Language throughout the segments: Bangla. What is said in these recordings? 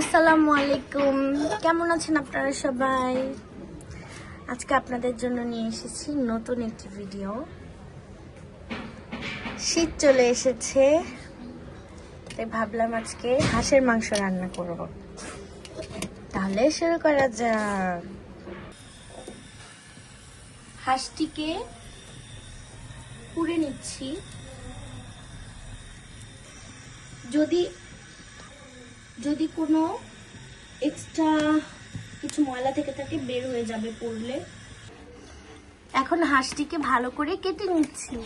আসসালামু আলাইকুম। কেমন আছেন আপনারা সবাই? আজকে আপনাদের জন্য নিয়ে এসেছি নতুন একটি ভিডিও শীত চলে এসেছে, তাই ভাবলাম আজকে হাঁসের মাংস রান্না করব। তাহলে শুরু করা যাক। হাঁসটিকে পুড়ে নিচ্ছি। যদি যদি কোনো এক্সট্রা কিছু ময়লা থেকে থাকে, বের হয়ে যাবে পড়লে। এখন হাঁসটিকে ভালো করে কেটে নিচ্ছি।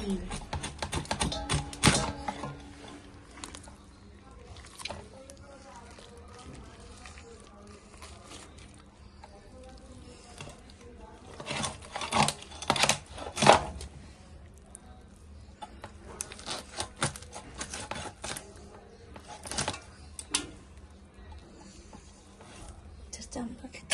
system. Look at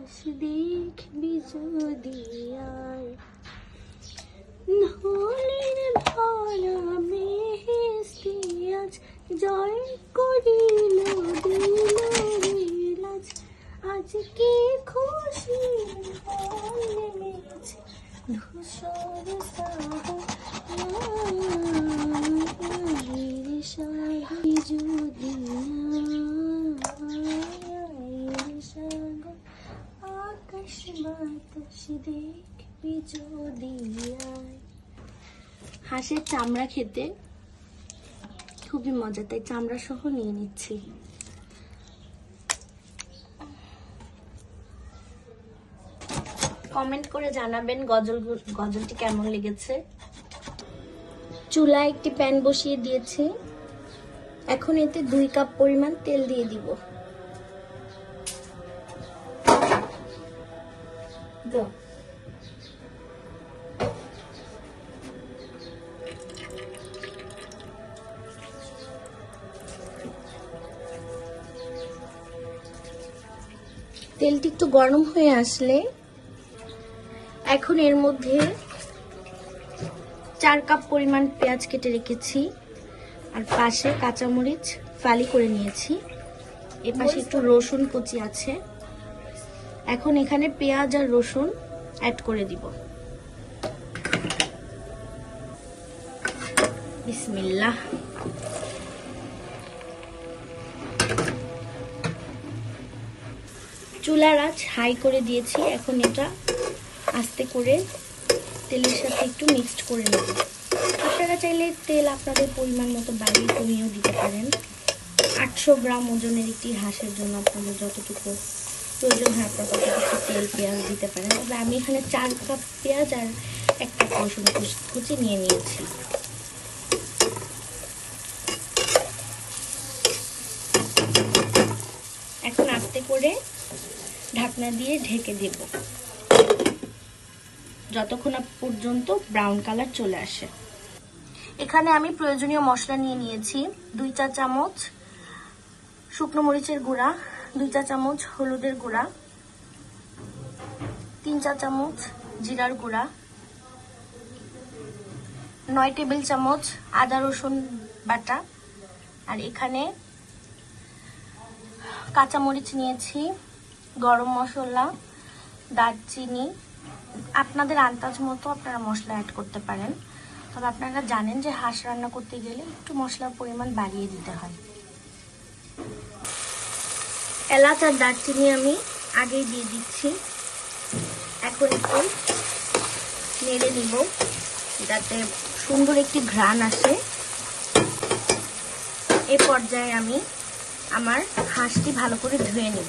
বাতাস দেখবি যদি আয় নলের ধরা বেহেস্তি আজ জয় করিল দিল বিলাজ আজকে খুশি নেমেছে ধূসর সাগর সাগি যদি সাগর আকাশ বাতাস যদি হাঁসের চামড়া খেতে খুবই মজা, তাই চামড়া সহ নিয়ে নিচ্ছি। কমেন্ট করে জানাবেন গজল, গজলটি কেমন লেগেছে। চুলায় একটি প্যান বসিয়ে দিয়েছি। এখন এতে দুই কাপ পরিমাণ তেল দিয়ে দিব। দাও। তেলটি একটু গরম হয়ে আসলে এখন এর মধ্যে চার কাপ পরিমাণ পেঁয়াজ কেটে রেখেছি আর পাশে কাঁচামরিচ ফালি করে নিয়েছি। এ পাশে একটু রসুন কুচি আছে। এখন এখানে পেঁয়াজ আর রসুন অ্যাড করে দিব। বিসমিল্লাহ। চুলার আঁচ হাই করে দিয়েছি। এখন এটা আস্তে করে তেলের সাথে একটু মিক্সড করে নেব। আপনারা চাইলে তেল আপনাদের পরিমাণ মতো বাড়িয়ে কমিয়েও দিতে পারেন। আটশো গ্রাম ওজনের একটি হাঁসের জন্য আপনাদের যতটুকু প্রয়োজন হয় আপনার ততটুকু তেল, পেঁয়াজ দিতে পারেন। তবে আমি এখানে চার কাপ পেঁয়াজ আর এক কাপ রসুন কুচি নিয়ে নিয়েছি এখন আস্তে করে ঢাকনা দিয়ে ঢেকে দেব। যতক্ষণ পর্যন্ত ব্রাউন কালার চলে আসে। এখানে আমি প্রয়োজনীয় মশলা নিয়ে নিয়েছি দুই চা চামচ শুকনো মরিচের গুঁড়া, দুই চা চামচ হলুদের গুঁড়া, তিন চা চামচ জিরার গুঁড়া, নয় টেবিল চামচ আদা রসুন বাটা আর এখানে কাঁচামরিচ নিয়েছি গরম মশলা, দারচিনি, আপনাদের আন্দাজ মতো আপনারা মশলা অ্যাড করতে পারেন। তবে আপনারা জানেন যে হাঁস রান্না করতে গেলে একটু মশলার পরিমাণ বাড়িয়ে দিতে হয়। এলাচ আর দারচিনি আমি আগেই দিয়ে দিচ্ছি। এখন একটু নেড়ে নিব, যাতে সুন্দর একটি ঘ্রাণ আসে। এ পর্যায়ে আমি আমার হাঁসটি ভালো করে ধুয়ে নেব।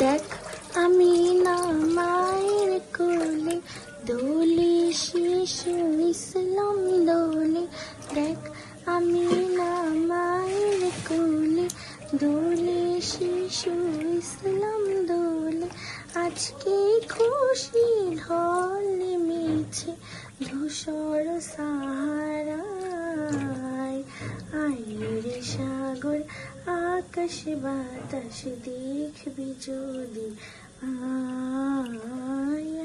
দেখ আমি না মায়ের কোলে দোলে শিশু ইসলাম দোলে দেখ আমি না মায়ের কোলে দোলে শিশু ইসলাম দোলে আজকে খুশি ঢল নেমেছে ধূসর সাহারায়। আইরে সাগর, আকাশ বাতাস দেখবি যদি আয়।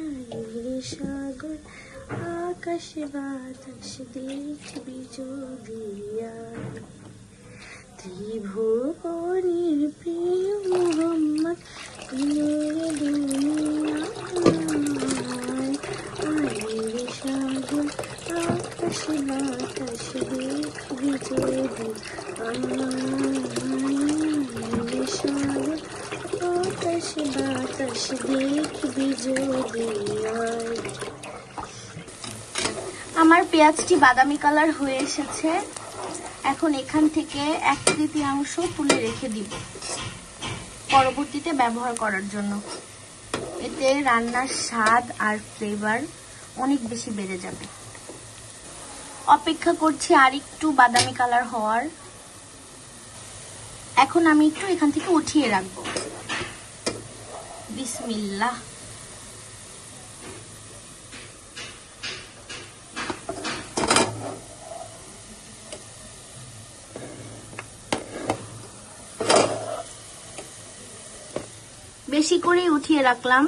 আইরে সাগর, আকাশ বাতাস দেখবি যদি ত্রিভুবনের প্রিয় মোহাম্মদ প্রিয় দুনিয়ায় আইরে সাগর আকাশ আমার পেঁয়াজটি বাদামি কালার হয়ে এসেছে। এখন এখান থেকে এক তৃতীয়াংশ তুলে রেখে দিব পরবর্তীতে ব্যবহার করার জন্য। এতে রান্নার স্বাদ আর ফ্লেভার অনেক বেশি বেড়ে যাবে। অপেক্ষা করছি আর একটু বাদামি কালার হওয়ার। এখন আমি একটু এখান থেকে উঠিয়ে রাখব। বিসমিল্লাহ। বেশি করে উঠিয়ে রাখলাম।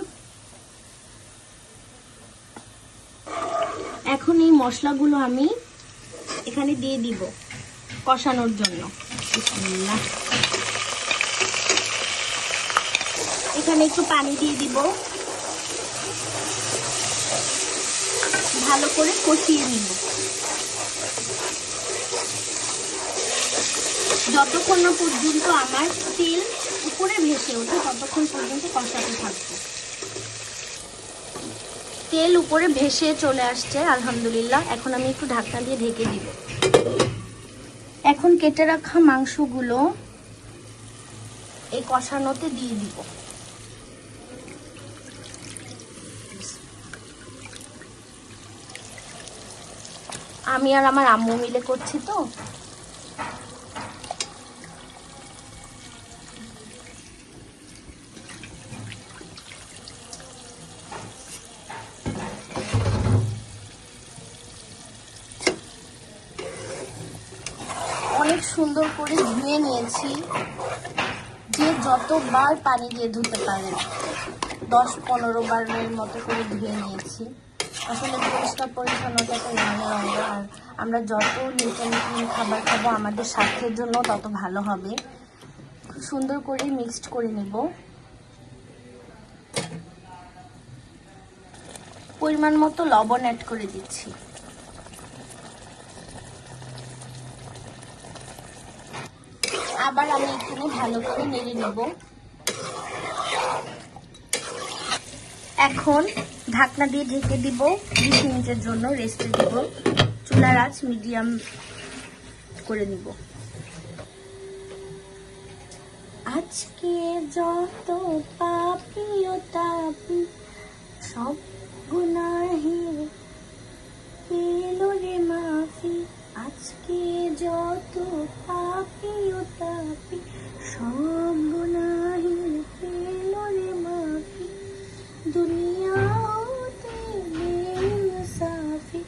এখন এই মশলাগুলো আমি এখানে দিয়ে দিব কষানোর জন্য। এখানে একটু পানি দিয়ে দিব। ভালো করে কষিয়ে নিব। যতক্ষণ না পর্যন্ত আমার তেল উপরে ভেসে ওঠে, ততক্ষণ পর্যন্ত কষাতে থাকব। তেল উপরে ভেসে চলে আসছে, আলহামদুলিল্লাহ। এখন আমি একটু ঢাকনা দিয়ে ঢেকে দিব। এখন কেটে রাখা মাংসগুলো এই কষানোতে দিয়ে দিব। আমি আর আমার আম্মু মিলে করছি তো অনেক সুন্দর করে ধুয়ে নিয়েছি। যে যতবার পানি দিয়ে ধুতে পারেন দশ পনেরো বারের মতো করে ধুয়ে নিয়েছি। আসলে পরিষ্কার পরিচ্ছন্নতা তো অঙ্গ আর আমরা যত নিউট্রিন খাবার খাব, আমাদের স্বাস্থ্যের জন্য তত ভালো হবে। খুব সুন্দর করে মিক্সড করে নেব। পরিমাণ মতো লবণ অ্যাড করে দিচ্ছি। আবার আমি এখানে ভালো করে নেড়ে নেব। এখন ঢাকনা দিয়ে ঢেকে দিব, বিশ মিনিটের জন্য রেস্টে দিব। চুলার আঁচ মিডিয়াম করে নিব। আজকে যত পাপি তাপি, সব গুনাহে পেল রে মাফি। আজকে যত পাপি ও তাপি সব গুনাহির প্রেম রে মাফি। দুনিয়াতে বেইনসাফি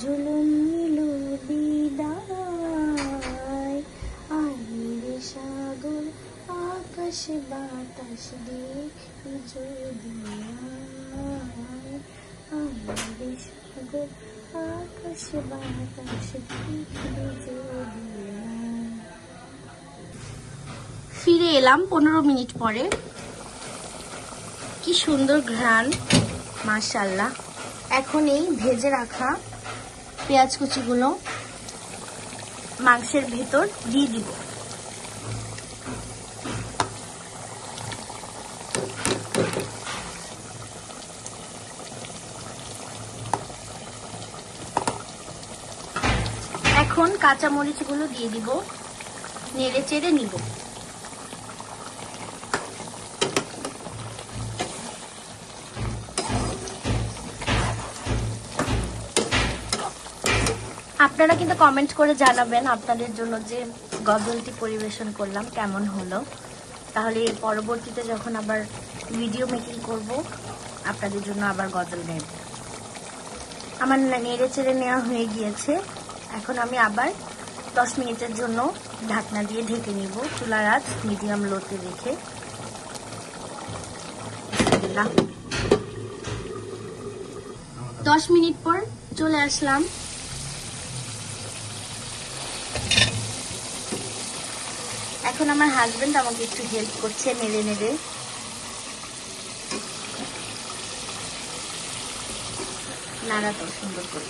জুলুম নিল বিদায়। আহিরে সাগর, আকাশ বাতাস দেখি যদি আহিরে সাগর আকাশ বাতাস ফিরে এলাম পনেরো মিনিট পরে। কি সুন্দর ঘ্রাণ মাশাল্লাহ এখন এই ভেজে রাখা পেঁয়াজ কুচিগুলো মাংসের ভেতর দিয়ে দিব। এখন কাঁচা মরিচগুলো দিয়ে দিব, নেড়ে চেড়ে নিব। আপনারা কিন্তু কমেন্ট করে জানাবেন আপনাদের জন্য যে গজলটি পরিবেশন করলাম কেমন হলো। তাহলে পরবর্তীতে যখন আবার ভিডিও মেকিং করব, আপনাদের জন্য আবার গজল গাইব। আমার নেড়ে চেড়ে নেওয়া হয়ে গিয়েছে। এখন আমি আবার দশ মিনিটের জন্য ঢাকনা দিয়ে ঢেকে নিব। চুলার আঁচ মিডিয়াম লোতে রেখে। দশ মিনিট পর চলে আসলাম। এখন আমার হাজবেন্ড আমাকে একটু হেল্প করছে নেড়ে নেড়ে। নাড়া তো সুন্দর করে।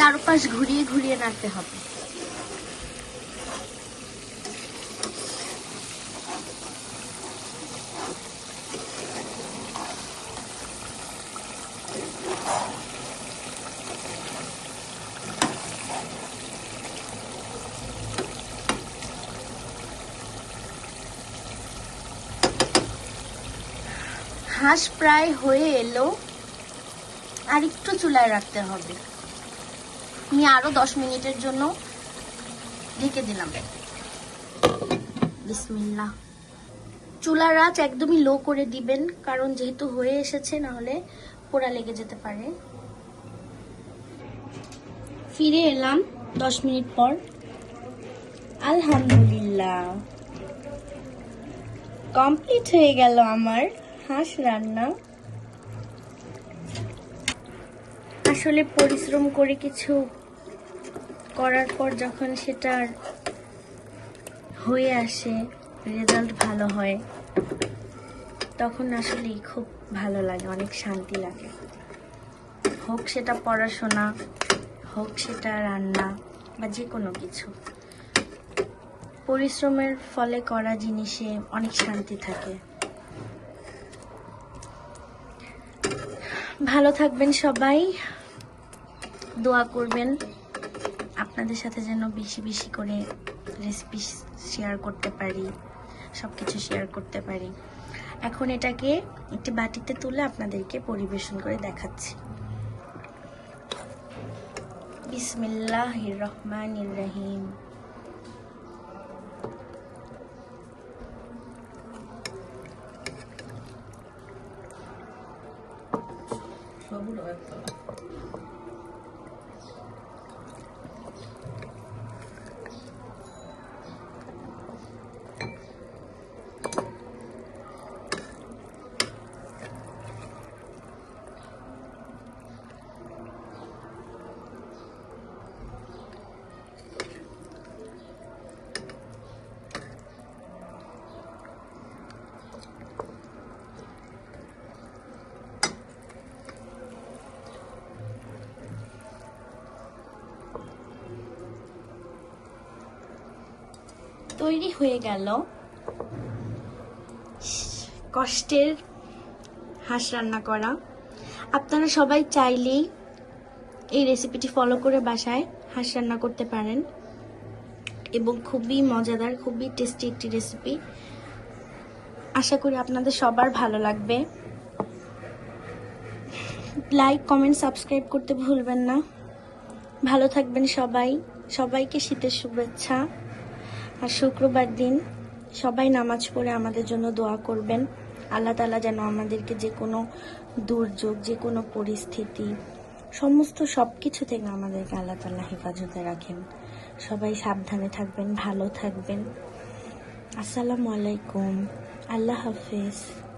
চারপাশ ঘুরিয়ে ঘুরিয়ে নাড়তে হবে। হাঁস প্রায় হয়ে এলো। আর একটু চুলায় রাখতে হবে। আমি আরও দশ মিনিটের জন্য ঢেকে দিলাম। বিসমিল্লাহ। চুলার আঁচ একদমই লো করে দিবেন, কারণ যেহেতু হয়ে এসেছে না হলে পোড়া লেগে যেতে পারে। ফিরে এলাম দশ মিনিট পর। আলহামদুলিল্লাহ। কমপ্লিট হয়ে গেল আমার হাঁস রান্না। আসলে পরিশ্রম করে কিছু করার পর যখন সেটার হয়ে আসে রেজাল্ট ভালো হয়, তখন আসলেই খুব ভালো লাগে, অনেক শান্তি লাগে। হোক সেটা পড়াশোনা, হোক সেটা রান্না বা যে কোনো কিছু। পরিশ্রমের ফলে করা জিনিসে অনেক শান্তি থাকে। ভালো থাকবেন সবাই, দোয়া করবেন। আপনাদের সাথে যেন বেশি বেশি করে রেসিপি শেয়ার করতে পারি সব কিছু শেয়ার করতে পারি। এখন এটাকে একটি বাটিতে তুলে আপনাদেরকে পরিবেশন করে দেখাচ্ছি। বিসমিল্লাহ রহমান রহিম। তৈরি হয়ে গেল কষ্টের হাঁস রান্না করা। আপনারা সবাই চাইলেই এই রেসিপিটি ফলো করে বাসায় হাঁস রান্না করতে পারেন এবং খুবই মজাদার, খুবই টেস্টি একটি রেসিপি আশা করি আপনাদের সবার ভালো লাগবে। লাইক কমেন্ট সাবস্ক্রাইব করতে ভুলবেন না। ভালো থাকবেন সবাই। সবাইকে শীতের শুভেচ্ছা। আর শুক্রবার দিন সবাই নামাজ পড়ে আমাদের জন্য দোয়া করবেন। আল্লাহ তালা যেন আমাদেরকে যে কোনো দুর্যোগ, যে কোনো পরিস্থিতি, সমস্ত সব কিছু থেকে আমাদেরকে আল্লাহ তালা হেফাজতে রাখেন। সবাই সাবধানে থাকবেন, ভালো থাকবেন। আসসালামু আলাইকুম। আল্লাহ হাফেজ।